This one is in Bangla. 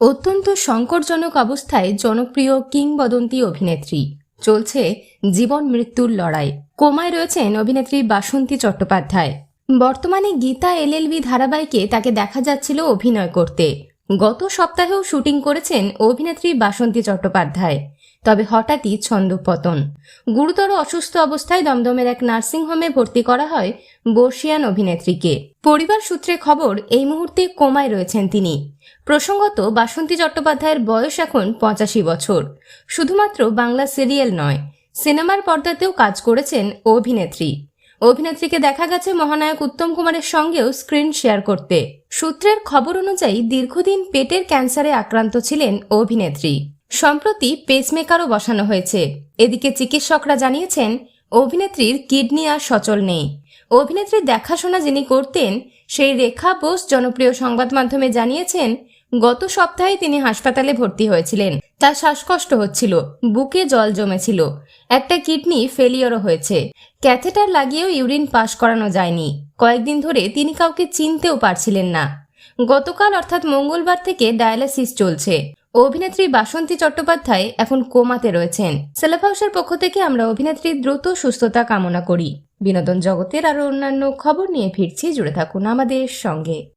অত্যন্ত সংকটজনক অবস্থায় জনপ্রিয় কিংবদন্তি অভিনেত্রী। চলছে জীবন মৃত্যুর লড়াই। কোমায় রয়েছেন অভিনেত্রী বাসন্তী চট্টোপাধ্যায়। বর্তমানে গীতা এলএলবি ধারাবাহিকে তাকে দেখা যাচ্ছিল অভিনয় করতে। গত সপ্তাহেও শুটিং করেছেন অভিনেত্রী বাসন্তী চট্টোপাধ্যায়। তবে হঠাৎই ছন্দপতন। গুরুতর অসুস্থ অবস্থায় দমদমের এক নার্সিংহোমে ভর্তি করা হয় বর্ষিয়ান অভিনেত্রীকে। পরিবার সূত্রে খবর, এই মুহূর্তে কোমায় রয়েছেন তিনি। প্রসঙ্গত, বাসন্তী চট্টোপাধ্যায়ের বয়স এখন পঁচাশি বছর। শুধুমাত্র বাংলা সিরিয়াল নয়, সিনেমার পর্দাতেও কাজ করেছেন অভিনেত্রী। অভিনেত্রীকে দেখা গেছে মহানায়ক উত্তম কুমারের সঙ্গেও স্ক্রিন শেয়ার করতে। সূত্রের খবর অনুযায়ী, দীর্ঘদিন পেটের ক্যান্সারে আক্রান্ত ছিলেন অভিনেত্রী। সম্প্রতি পেসমেকারও বসানো হয়েছে। এদিকে চিকিৎসকরা জানিয়েছেন, অভিনেত্রীর কিডনি আর সচল নেই। অভিনেত্রীর দেখাশোনা যিনি করতেন, সেই রেখা বোস জনপ্রিয় সংবাদ মাধ্যমে জানিয়েছেন, গত সপ্তাহে তিনি হাসপাতালে ভর্তি হয়েছিলেন। তার শ্বাসকষ্ট হচ্ছিল, বুকে জল জমেছিল। একটা কিডনি ফেলিওরও হয়েছে। ক্যাথেটার লাগিয়েও ইউরিন পাস করানো যায়নি। কয়েকদিন ধরে তিনি কাউকে চিনতেও পারছিলেন না। গতকাল অর্থাৎ মঙ্গলবার থেকে ডায়ালাসিস চলছে। অভিনেত্রী বাসন্তী চট্টোপাধ্যায় এখন কোমাতে রয়েছেন। সেলেব হাউসের পক্ষ থেকে আমরা অভিনেত্রীর দ্রুত সুস্থতা কামনা করি। বিনোদন জগতের আরও অন্যান্য খবর নিয়ে ফিরছি, জুড়ে থাকুন আমাদের সঙ্গে।